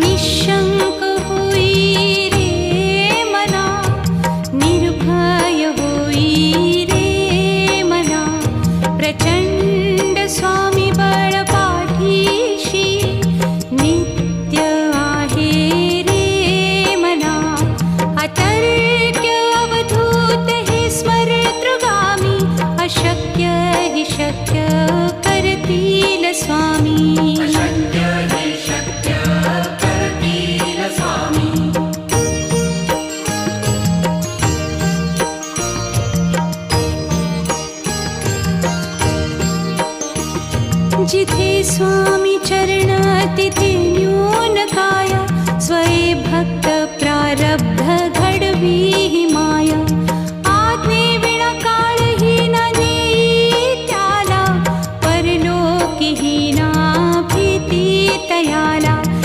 निशङ्क भो रे मना निर्भय वै रे मना। प्रचण्डस्वामी वरपाठीशी नित्यवाहि रे मना। अतर्क्यवधूते स्मरतृगामि अशक्य हि शक्य जिथे स्वामी चरणा तिथे न्यून काया स्वये भक्त प्रारब्ध घडवी ही माया. आज्ञे विणा काळही न त्याला परलोकही